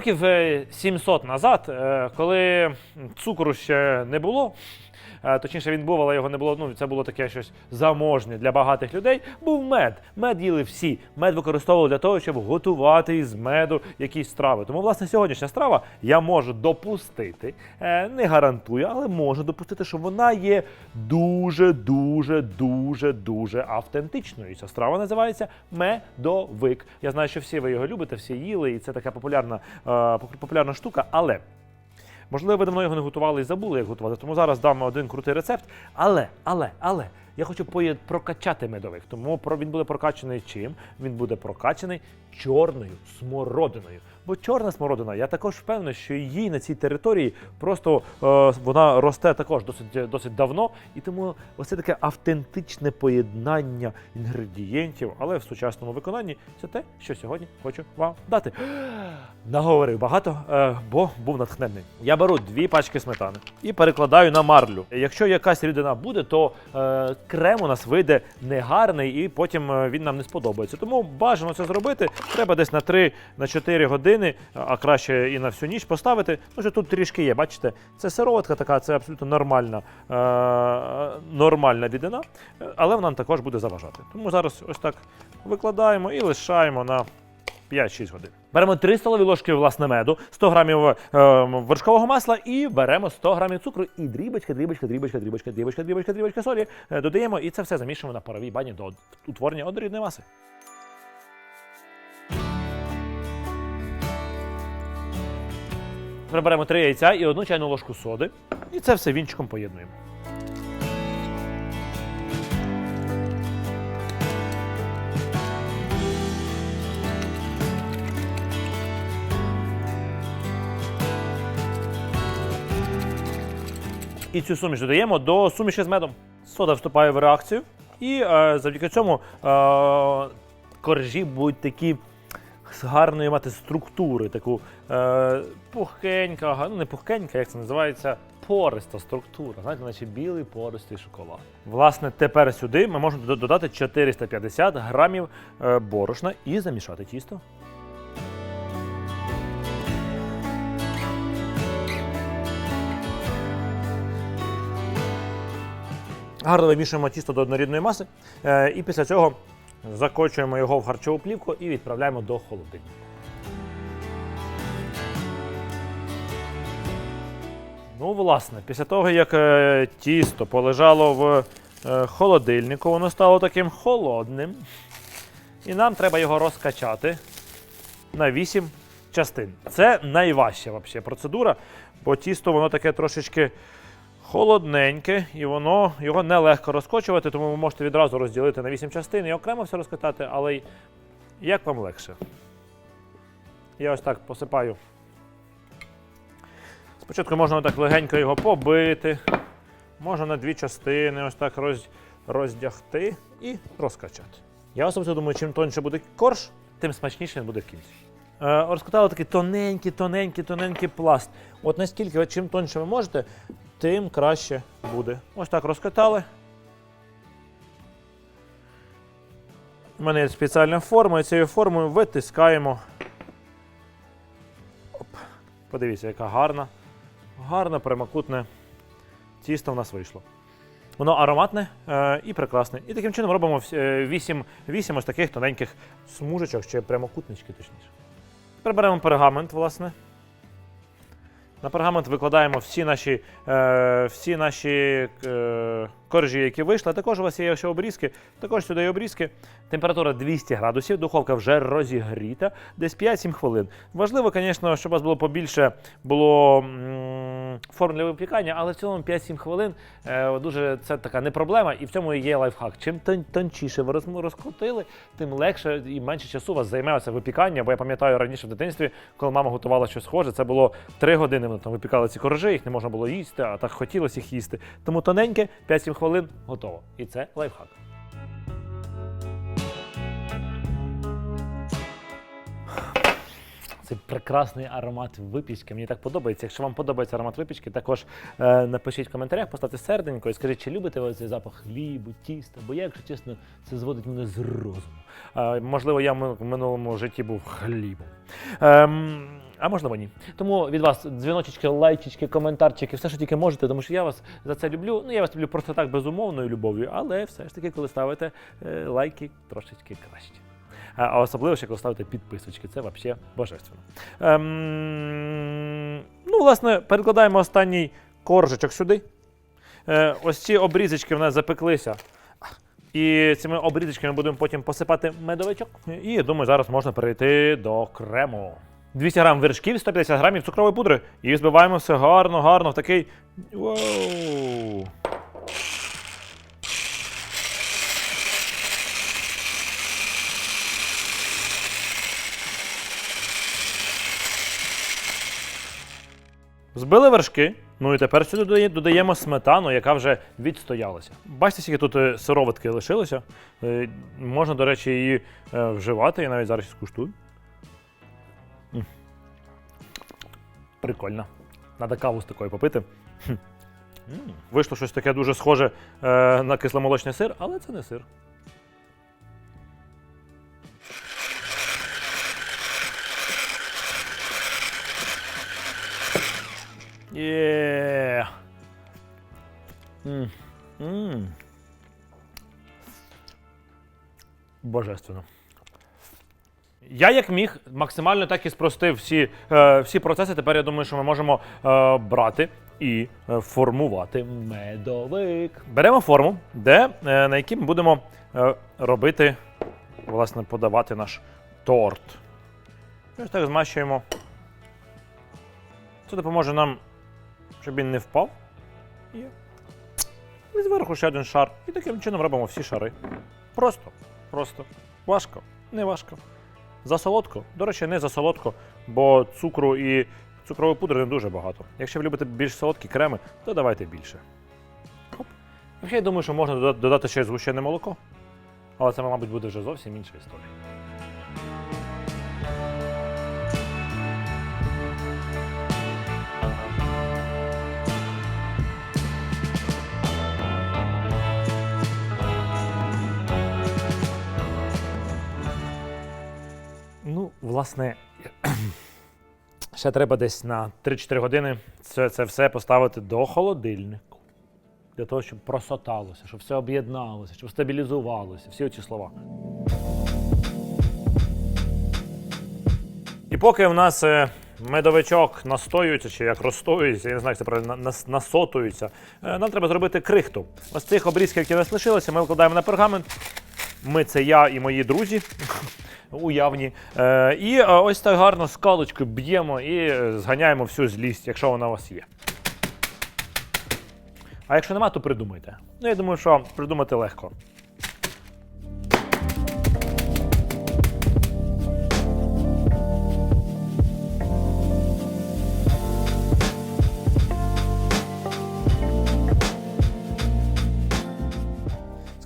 Років е, 700 назад, е, коли цукру ще не було, е, точніше він був, але його не було. Ну це було таке щось заможне для багатих людей. Був мед. Мед їли всі. Мед використовували для того, щоб готувати із меду якісь страви. Тому, власне, сьогоднішня страва я можу допустити, е, не гарантую, але можу допустити, що вона є дуже, дуже, дуже, дуже автентичною. І ця страва називається медовик. Я знаю, що всі ви його любите, всі їли, і це така популярна, е, поп- популярна штука, але. Можливо, ви давно його не готували і забули, як готувати. Тому зараз дам один крутий рецепт. Але, але, але я хочу прокачати медовик. Тому він буде прокачаний чим? Він буде прокачаний чорною смородиною. Бо чорна смородина, я також впевнений, що її на цій території просто е, вона росте також досить, досить давно. І тому оце таке автентичне поєднання інгредієнтів, але в сучасному виконанні це те, що сьогодні хочу вам дати. Наговорив багато, е, бо був натхнений. Я беру дві пачки сметани і перекладаю на марлю. Якщо якась рідина буде, то е, крем у нас вийде негарний і потім е, він нам не сподобається. Тому бажано це зробити. Треба десь на 3-4 години, а краще і на всю ніч поставити. Ну, що тут трішки є, бачите, це сироватка така, це абсолютно нормальна, е, нормальна рідина, але вона також буде заважати. Тому зараз ось так викладаємо і лишаємо на 5-6 годин. Беремо 3 столові ложки власне меду, 100 грамів е, вершкового масла і беремо 100 грамів цукру і дрібочка, дрібочка, дрібочка, дрібочка, дрібочка, дрібочка, дрібочка солі е, додаємо і це все замішуємо на паровій бані до утворення однорідної маси. Тепер беремо 3 яйця і одну чайну ложку соди. І це все вінчиком поєднуємо. І цю суміш додаємо до суміші з медом. Сода вступає в реакцію, і е, завдяки цьому е, коржі будуть такі гарної мати структури, таку е, пухкенька, ну не пухкенька, як це називається, пориста структура. Знаєте, наче білий пористий шоколад. Власне, тепер сюди ми можемо додати 450 грамів е, борошна і замішати тісто. Гарно вимішуємо тісто до однорідної маси. Е, і після цього закочуємо його в харчову плівку і відправляємо до холодильника. Ну, власне, після того, як е, тісто полежало в е, холодильнику, воно стало таким холодним. І нам треба його розкачати на 8 частин. Це найважча вообще процедура, бо тісто воно таке трошечки холодненьке, і воно його нелегко розкочувати, тому ви можете відразу розділити на 8 частин і окремо все розкатати, але як вам легше. Я ось так посипаю. Спочатку можна так легенько його побити, можна на дві частини ось так роз, роздягти і розкачати. Я особисто думаю, чим тоньше буде корж, тим смачніше він буде в кінці. Е, розкатали такий тоненький, тоненький, тоненький пласт. От наскільки, чим тоньше ви можете, тим краще буде. Ось так розкатали. У мене є спеціальна форма, і цією формою витискаємо. Оп. Подивіться, яка гарна, гарне прямокутне тісто в нас вийшло. Воно ароматне е, і прекрасне. І таким чином робимо 8, 8 ось таких тоненьких смужечок чи прямокутнички, точніше. Тепер беремо пергамент, власне. На пергамент викладаємо всі наші, е, всі наші е, коржі, які вийшли. Також у вас є ще обрізки. Також сюди є обрізки. Температура 200 градусів, духовка вже розігріта, десь 5-7 хвилин. Важливо, звісно, щоб у вас було побільше було форм для випікання, але в цілому 5-7 хвилин е, дуже це така не проблема, і в цьому є лайфхак. Чим тон- тончіше ви розкрутили, тим легше і менше часу у вас займе це випікання. Бо я пам'ятаю раніше в дитинстві, коли мама готувала щось схоже, це було 3 години. Вони там випікали ці коржі, їх не можна було їсти, а так хотілося їх їсти. Тому тоненьке, 5-7 хвилин готово. І це лайфхак. Це прекрасний аромат випічки. Мені так подобається. Якщо вам подобається аромат випічки, також е, напишіть в коментарях, поставте серденько і скажіть, чи любите ви цей запах хлібу, тіста. Бо я, якщо чесно, це зводить мене з розуму. Е, можливо, я в минулому житті був хлібом. Ем, А можливо, ні. Тому від вас дзвіночечки, лайчички, коментарчики, все, що тільки можете, тому що я вас за це люблю. Ну, я вас люблю просто так безумовною любов'ю, але все ж таки, коли ставите е, лайки, трошечки краще. А а особливо, ще коли ставите підписочки, це взагалі божественно. Ем, ну, власне, перекладаємо останній коржичок сюди. Е, ось ці обрізочки в нас запеклися. І цими обрізочками будемо потім посипати медовичок. І я думаю, зараз можна перейти до крему. 200 грам вершків, 150 грамів цукрової пудри. І збиваємо все гарно, гарно в такий. Воу! Збили вершки. Ну і тепер сюди додаємо сметану, яка вже відстоялася. Бачите, скільки тут е, сироватки лишилося. Е, Можна, до речі, її е, вживати. Я навіть зараз скуштую. Прикольно. Надо каву з такою попити. Хм. Вийшло щось таке дуже схоже е, на кисломолочний сир, але це не сир. Є. Божественно. Я як міг максимально так і спростив всі, е, всі процеси. Тепер я думаю, що ми можемо е, брати і е, формувати медовик. Беремо форму, де, на якій ми будемо робити, власне, подавати наш торт. Ось так змащуємо. Це допоможе нам, щоб він не впав. І зверху ще один шар. І таким чином робимо всі шари. Просто, просто. Важко, не важко. Засолодко. До речі, не засолодко, бо цукру і цукрової пудри не дуже багато. Якщо ви любите більш солодкі креми, то давайте більше. Я думаю, що можна додати ще згущене молоко. Але це, мабуть, буде вже зовсім інша історія. Власне, ще треба десь на 3-4 години це, це все поставити до холодильнику. Для того, щоб просоталося, щоб все об'єдналося, щоб стабілізувалося, всі ці слова. І поки в нас е, медовичок настоюється, чи як розстоюється, я не знаю, як це правильно на- насотується, е, нам треба зробити крихту. Ось цих обрізків, які в нас лишилися, ми викладаємо на пергамент. Ми це я і мої друзі. Уявні. Е, і е, ось так гарно скалочкою б'ємо і е, зганяємо всю злість, якщо вона у вас є. А якщо нема, то придумайте. Ну, я думаю, що придумати легко.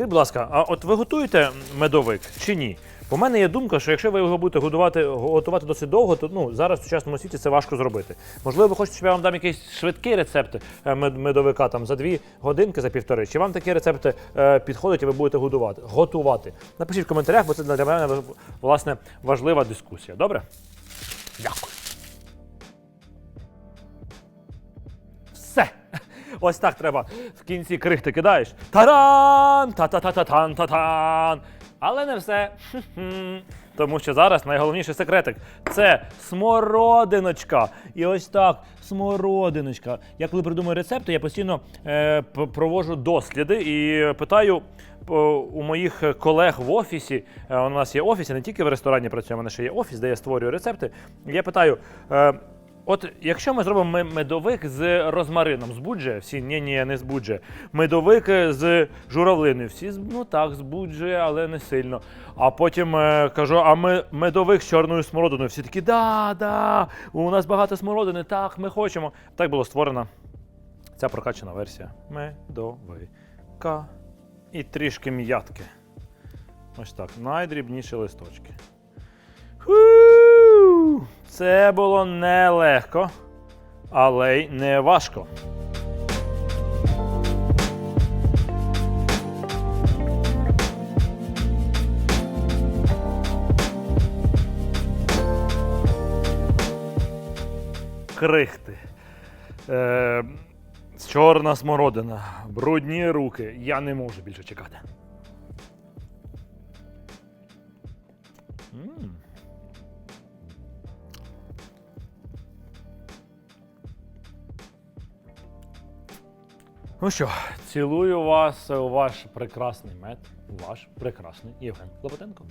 Скажіть, будь ласка, а от ви готуєте медовик чи ні? В мене є думка, що якщо ви його будете годувати, готувати досить довго, то ну, зараз в сучасному світі це важко зробити. Можливо, ви хочете, щоб я вам дам якийсь швидкий рецепт е, медовика там, за дві годинки, за півтори. Чи вам такі рецепти е, підходять і ви будете годувати? готувати? Напишіть в коментарях, бо це для мене власне важлива дискусія. Добре? Дякую. Ось так треба. В кінці крихти кидаєш. Таран! Та-та-та-та-тан, та-тан. Але не все. Тому що зараз найголовніший секретик це смородиночка. І ось так, смородиночка. Я коли придумую рецепти, я постійно е, п- проводжу досліди і питаю е, у моїх колег в офісі. е, у нас є офіс, я не тільки в ресторані працюю, у ще є офіс, де я створюю рецепти. Я питаю. Е, От якщо ми зробимо медовик з розмарином, збуджує, всі ні, ні, не збуджує. Медовик е, з журавлиною, всі ну так, збуджує, але не сильно. А потім е, кажу, а ми медовик з чорною смородиною. Всі такі, да, да, у нас багато смородини, так, ми хочемо. Так було створена ця прокачана версія медовика. І трішки м'ятки. Ось так, найдрібніші листочки. Це було нелегко, але й не важко. крихти. Е, чорна смородина, брудні руки. Я не можу більше чекати. М. Ну що, цілую вас ваш прекрасний мед, ваш прекрасний Євген Клопотенко.